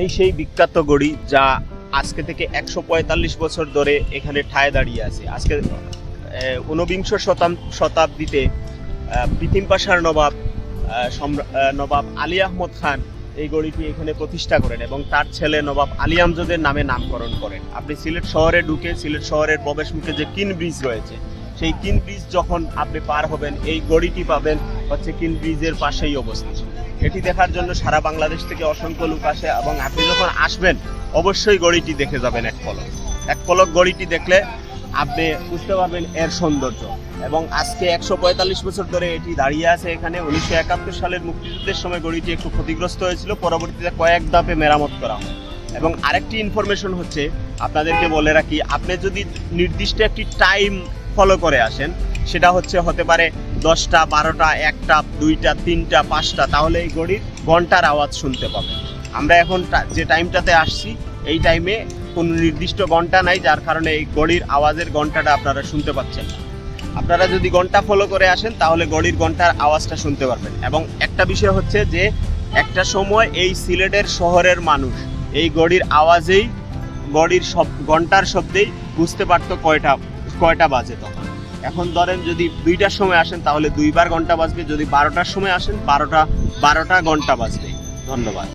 এই সেই বিখ্যাত গড়ি যা আজকে থেকে একশো পঁয়তাল্লিশ বছর ধরে এখানে ঠায় দাঁড়িয়ে আছে। আজকে ঊনবিংশ শতাব্দীতে পিতিম পাশার নবাব নবাব আলী আহমদ খান এই গড়িটি এখানে প্রতিষ্ঠা করেন এবং তার ছেলে নবাব আলী আমজদের নামে নামকরণ করেন। আপনি সিলেট শহরে ঢুকে সিলেট শহরের প্রবেশ মুখে যে কিন ব্রিজ রয়েছে, সেই কিন ব্রিজ যখন আপনি পার হবেন, এই গড়িটি পাবেন হচ্ছে কিন ব্রিজের পাশেই অবস্থিত। এটি দেখার জন্য সারা বাংলাদেশ থেকে অসংখ্য লোক আসে এবং আপনি যখন আসবেন, অবশ্যই গড়িটি দেখে যাবেন এক পলক। এক পলক গড়িটি দেখলে আপনি বুঝতে পারবেন এর সৌন্দর্য। এবং আজকে একশো পঁয়তাল্লিশ বছর ধরে এটি দাঁড়িয়ে আছে এখানে। উনিশশো একাত্তর সালের মুক্তিযুদ্ধের সময় গড়িটি একটু ক্ষতিগ্রস্ত হয়েছিল। পরবর্তীতে কয়েক ধাপে মেরামত করা হয়। এবং আরেকটি ইনফরমেশন হচ্ছে, আপনাদেরকে বলে রাখি, আপনি যদি নির্দিষ্ট একটি টাইম ফলো করে আসেন, সেটা হচ্ছে, হতে পারে দশটা, বারোটা, একটা, দুইটা, তিনটা, পাঁচটা, তাহলে এই গড়ির ঘণ্টার আওয়াজ শুনতে পাবেন আমরা এখন যে টাইমটাতে আসছি, এই টাইমে কোনো নির্দিষ্ট ঘণ্টা নাই, যার কারণে এই গড়ির আওয়াজের ঘন্টাটা আপনারা শুনতে পাচ্ছেন। আপনারা যদি ঘণ্টা ফলো করে আসেন, তাহলে গড়ির ঘণ্টার আওয়াজটা শুনতে পারবেন। এবং একটা বিষয় হচ্ছে যে, একটা সময় এই সিলেটের শহরের মানুষ, এই গড়ির আওয়াজেই গড়ির সব, ঘণ্টার শব্দেই বুঝতে পারতো কয়টা কয়টা বাজে তখন। এখন ধরেন যদি দুইটার সময় আসেন, তাহলে দুইবার ঘণ্টা বাজবে। যদি বারোটার সময় আসেন, বারোটা বারোটা ঘণ্টা বাজবে। ধন্যবাদ।